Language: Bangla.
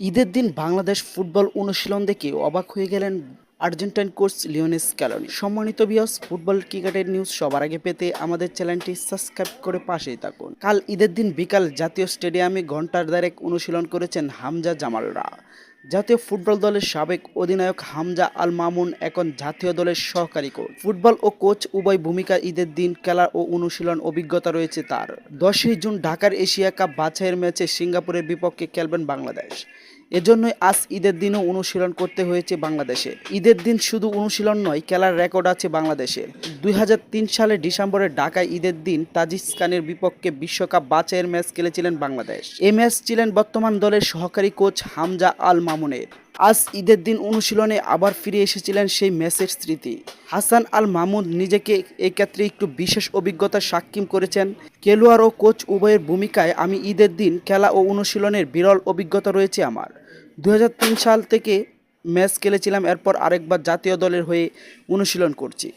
ঈদের দিন বাংলাদেশ ফুটবল অনুশীলন দেখে অবাক হয়ে গেলেন আর্জেন্টাইন কোচ লিওনেস ক্যালোনি সম্মানিত বিয়স ফুটবল ক্রিকেটের নিউজ সবার আগে পেতে আমাদের চ্যানেলটি সাবস্ক্রাইব করে পাশেই থাকুন। কাল ঈদের দিন বিকাল জাতীয় স্টেডিয়ামে ঘণ্টার দ্বারেক অনুশীলন করেছেন হামজা জামালরা। জাতীয় ফুটবল দলের সাবেক অধিনায়ক হামজা আল মামুন এখন জাতীয় দলের সহকারী কোচ ফুটবল ও কোচ উভয় ভূমিকা ঈদের দিন খেলা ও অনুশীলন অভিজ্ঞতা রয়েছে তার। দশই জুন ঢাকার এশিয়া কাপ বাছাইয়ের ম্যাচে সিঙ্গাপুরের বিপক্ষে খেলবেন বাংলাদেশ। এজন্যই আজ ঈদের দিনও অনুশীলন করতে হয়েছে বাংলাদেশে। ঈদের দিন শুধু অনুশীলন নয়, খেলার রেকর্ড আছে বাংলাদেশের দুই হাজার তিন সালে ডিসেম্বরে ঢাকায় ঈদের দিন তাজিস্তানের বিপক্ষে বিশ্বকাপ বাছাইয়ের ম্যাচ খেলেছিলেন বাংলাদেশ। এ ম্যাচ ছিলেন বর্তমান দলের সহকারী কোচ হামজা আল মামুনের। আজ ঈদের দিন অনুশীলনে আবার ফিরে এসেছিলেন সেই ম্যাচের স্মৃতি। হাসান আল মামুদ নিজেকে এক্ষেত্রে ক্ষেত্রে একটু বিশেষ অভিজ্ঞতা সাক্ষী করেছেন। খেলোয়াড় ও কোচ উভয়ের ভূমিকায় আমি ঈদের দিন খেলা ও অনুশীলনের বিরল অভিজ্ঞতা রয়েছে আমার। দু হাজার তিন সাল থেকে ম্যাচ খেলেছিলাম, এরপর আরেকবার জাতীয় দলের হয়ে অনুশীলন করছি।